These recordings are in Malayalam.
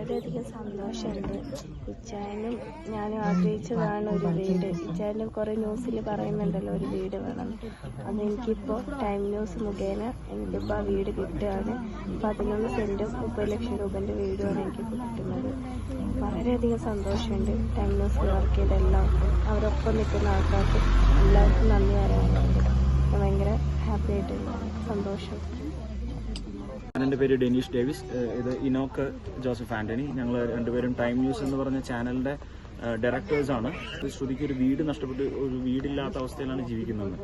വളരെയധികം സന്തോഷമുണ്ട്. ഇച്ചായനും ഞാനും ആഗ്രഹിച്ചതാണ് ഒരു വീട്. ഇച്ചായനും കുറേ ന്യൂസിൽ പറയുന്നുണ്ടല്ലോ ഒരു വീട് വേണം. അതെനിക്കിപ്പോൾ ടൈം ന്യൂസ് മുഖേന എനിക്കിപ്പോൾ ആ വീട് കിട്ടുകയാണ്. പതിനൊന്ന് സെന്റും മുപ്പത് ലക്ഷം രൂപന്റെ വീടുമാണ് എനിക്ക് കിട്ടുന്നത്. വളരെയധികം സന്തോഷമുണ്ട് ടൈം ന്യൂസിൽ വർക്ക് ചെയ്ത എല്ലാവർക്കും അവരൊപ്പം നിൽക്കുന്ന ആൾക്കാർക്ക് എല്ലാവർക്കും നന്ദി പറയാനുണ്ട്. ഭയങ്കര ഹാപ്പി ആയിട്ടുണ്ട് സന്തോഷം. എന്റെ പേര് ഡെനീഷ് ഡേവിസ് ഇത് ഇനോക്ക് ജോസഫ് ആന്റണി. ഞങ്ങൾ രണ്ടുപേരും ടൈം ന്യൂസ് എന്ന് പറഞ്ഞ ചാനലിന്റെ ഡയറക്ടേഴ്സാണ് ശ്രുതിക്ക് ഒരു വീട് നഷ്ടപ്പെട്ട് ഒരു വീടില്ലാത്ത അവസ്ഥയിലാണ് ജീവിക്കുന്നത്.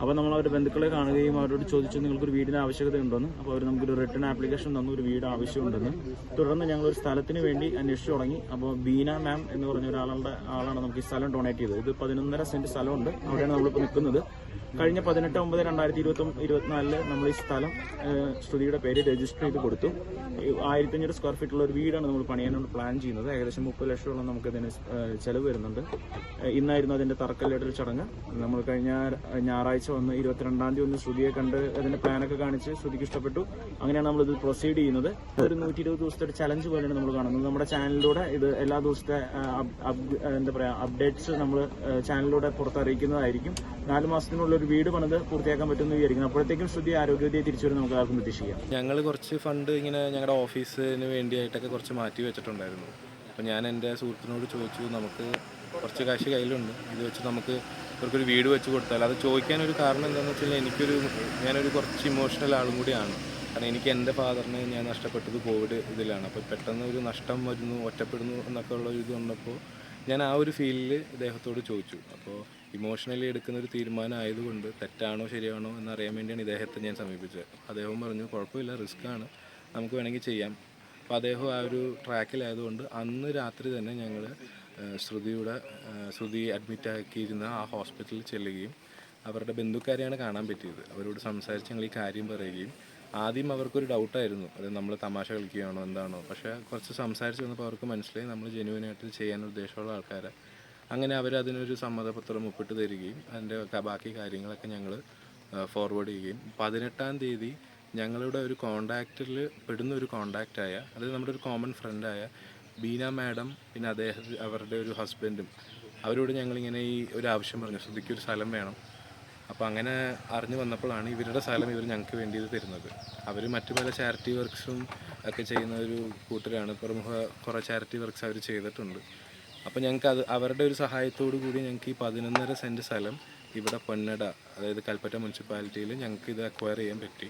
അപ്പോൾ നമ്മൾ അവരുടെ ബന്ധുക്കളെ കാണുകയും അവരോട് ചോദിച്ചു നിങ്ങൾക്കൊരു വീടിന് ആവശ്യകത ഉണ്ടെന്ന് അപ്പോൾ അവർ നമുക്കൊരു റിട്ടേൺ ആപ്ലിക്കേഷൻ തന്നു ഒരു വീട് ആവശ്യമുണ്ടെന്ന്. തുടർന്ന് ഞങ്ങൾ ഒരു സ്ഥലത്തിന് വേണ്ടി അന്വേഷിച്ചു തുടങ്ങി. അപ്പോൾ ബീന മാം എന്ന് പറഞ്ഞ ഒരാളുടെ ആളാണ് നമുക്ക് ഈ സ്ഥലം ഡൊണേറ്റ് ചെയ്തത്. ഇത് പതിനൊന്നര സെന്റ് സ്ഥലമുണ്ട്. അവിടെയാണ് നമ്മളിപ്പോൾ നിൽക്കുന്നത്. കഴിഞ്ഞ പതിനെട്ട് ഒമ്പത് രണ്ടായിരത്തി ഇരുപത്തി ഇരുപത്തിനാലിൽ നമ്മൾ ഈ സ്ഥലം ശ്രുതിയുടെ പേര് രജിസ്റ്റർ ചെയ്ത് കൊടുത്തു. ആയിരത്തി അഞ്ഞൂറ് സ്ക്വയർ ഫീറ്റുള്ള ഒരു വീടാണ് നമ്മൾ പണിയാനാണ് പ്ലാൻ ചെയ്യുന്നത്. ഏകദേശം മുപ്പത് ലക്ഷമോളം നമുക്ക് ഇതിന് ചെലവ് വരുന്നുണ്ട്. ഇന്നായിരുന്നു അതിന്റെ തറക്കല്ലിടൽ ചടങ്ങ്. നമ്മൾ കഴിഞ്ഞ ഞായറാഴ്ച വന്ന് ഇരുപത്തിരണ്ടാം തീയതി ഒന്ന് ശ്രുതിയെ കണ്ട് അതിന്റെ പ്ലാനൊക്കെ കാണിച്ച് ശ്രുതിക്ക് ഇഷ്ടപ്പെട്ടു. അങ്ങനെയാണ് നമ്മൾ ഇത് പ്രൊസീഡ് ചെയ്യുന്നത്. ഒരു നൂറ്റി ഇരുപത് ദിവസത്തെ ഒരു ചലഞ്ച് പോലെയാണ് നമ്മൾ കാണുന്നത്. നമ്മുടെ ചാനലിലൂടെ ഇത് എല്ലാ ദിവസത്തെ എന്താ പറയാ അപ്ഡേറ്റ്സ് നമ്മൾ ചാനലിലൂടെ പുറത്തറിയിക്കുന്നതായിരിക്കും. നാല് മാസത്തിനുള്ളിൽ ഒരു വീട് പണിത് പൂർത്തിയാക്കാൻ പറ്റുമെന്ന് വിചാരിക്കുന്നു. അപ്പോഴത്തേക്കും ശ്രുതി ആരോഗ്യവതിയെ തിരിച്ചു വരും നമുക്ക് ആർക്കും പ്രതീക്ഷിക്കാം. ഞങ്ങൾ കുറച്ച് ഫണ്ട് ഇങ്ങനെ ഞങ്ങളുടെ ഓഫീസിന് വേണ്ടിയായിട്ടൊക്കെ കുറച്ച് മാറ്റി വെച്ചിട്ടുണ്ടായിരുന്നു. അപ്പോൾ ഞാൻ എന്റെ സുഹൃത്തിനോട് ചോദിച്ചു നമുക്ക് കുറച്ച് കാശ് കയ്യിലുണ്ട്. ഇത് വെച്ച് നമുക്ക് ഇവർക്കൊരു വീട് വെച്ച് കൊടുത്താൽ അത് ചോദിക്കാനൊരു കാരണം എന്താണെന്ന് വെച്ചാൽ എനിക്കൊരു ഞാനൊരു കുറച്ച് ഇമോഷണൽ ആളും കൂടിയാണ്. കാരണം എനിക്ക് എന്റെ ഫാദറിനെ ഞാൻ നഷ്ടപ്പെട്ടത് കോവിഡ് ഇതിലാണ്. അപ്പോൾ പെട്ടെന്ന് ഒരു നഷ്ടം വരുന്നു ഒറ്റപ്പെടുന്നു എന്നൊക്കെ ഉള്ള ഇത് വന്നപ്പോൾ ഞാൻ ആ ഒരു ഫീലിൽ ഇദ്ദേഹത്തോട് ചോദിച്ചു. അപ്പോൾ ഇമോഷണലി എടുക്കുന്ന ഒരു തീരുമാനം ആയതുകൊണ്ട് തെറ്റാണോ ശരിയാണോ എന്നറിയാൻ വേണ്ടിയാണ് ഇദ്ദേഹത്തെ ഞാൻ സമീപിച്ചത്. അദ്ദേഹം പറഞ്ഞു കുഴപ്പമില്ല റിസ്ക് ആണ്. നമുക്ക് വേണമെങ്കിൽ ചെയ്യാം. അപ്പോൾ അദ്ദേഹം ആ ഒരു ട്രാക്കിലായതുകൊണ്ട് അന്ന് രാത്രി തന്നെ ഞങ്ങൾ ശ്രുതിയുടെ ശ്രുതി അഡ്മിറ്റ് ആക്കിയിരുന്ന ആ ഹോസ്പിറ്റലിൽ ചെല്ലുകയും അവരുടെ ബന്ധുക്കാരെയാണ് കാണാൻ പറ്റിയത്. അവരോട് സംസാരിച്ച് ഞങ്ങൾ ഈ കാര്യം പറയുകയും ആദ്യം അവർക്കൊരു ഡൗട്ടായിരുന്നു അത് നമ്മൾ തമാശ കളിക്കുകയാണോ എന്താണോ. പക്ഷേ കുറച്ച് സംസാരിച്ച് വന്നപ്പോൾ അവർക്ക് മനസ്സിലായി നമ്മൾ ജെനുവിനായിട്ട് ചെയ്യാൻ ഉദ്ദേശമുള്ള ആൾക്കാരെ. അങ്ങനെ അവർ അതിനൊരു സമ്മതപത്രം ഒപ്പിട്ട് തരികയും അതിന്റെ ബാക്കി കാര്യങ്ങളൊക്കെ ഞങ്ങൾ ഫോർവേഡ് ചെയ്യുകയും. പതിനെട്ടാം തീയതി ഞങ്ങളുടെ ഒരു കോണ്ടാക്റ്റിൽ പെടുന്ന ഒരു കോണ്ടാക്റ്റായ അതായത് നമ്മുടെ ഒരു കോമൺ ഫ്രണ്ടായ ബീന മാഡം പിന്നെ അദ്ദേഹം അവരുടെ ഒരു ഹസ്ബൻഡും അവരോട് ഞങ്ങളിങ്ങനെ ഈ ഒരു ആവശ്യം പറഞ്ഞു ശ്രുതിക്ക് സ്ഥലം വേണം. അപ്പോൾ അങ്ങനെ അറിഞ്ഞു വന്നപ്പോഴാണ് ഇവരുടെ സ്ഥലം ഇവർ ഞങ്ങൾക്ക് വേണ്ടി തരുന്നത്. അവർ മറ്റു പല ചാരിറ്റി വർക്ക്സും ഒക്കെ ചെയ്യുന്ന ഒരു കൂട്ടരാണ്. പ്രമുഖ കുറേ ചാരിറ്റി വർക്ക്സ് അവർ ചെയ്തിട്ടുണ്ട്. അപ്പോൾ ഞങ്ങൾക്ക് അത് അവരുടെ ഒരു സഹായത്തോടു കൂടി ഞങ്ങൾക്ക് ഈ പതിനൊന്നര സെന്റ് സ്ഥലം ഇവിടെ പൊന്നട അതായത് കൽപ്പറ്റ മുനിസിപ്പാലിറ്റിയിൽ ഞങ്ങൾക്ക് ഇത് അക്വയർ ചെയ്യാൻ പറ്റി.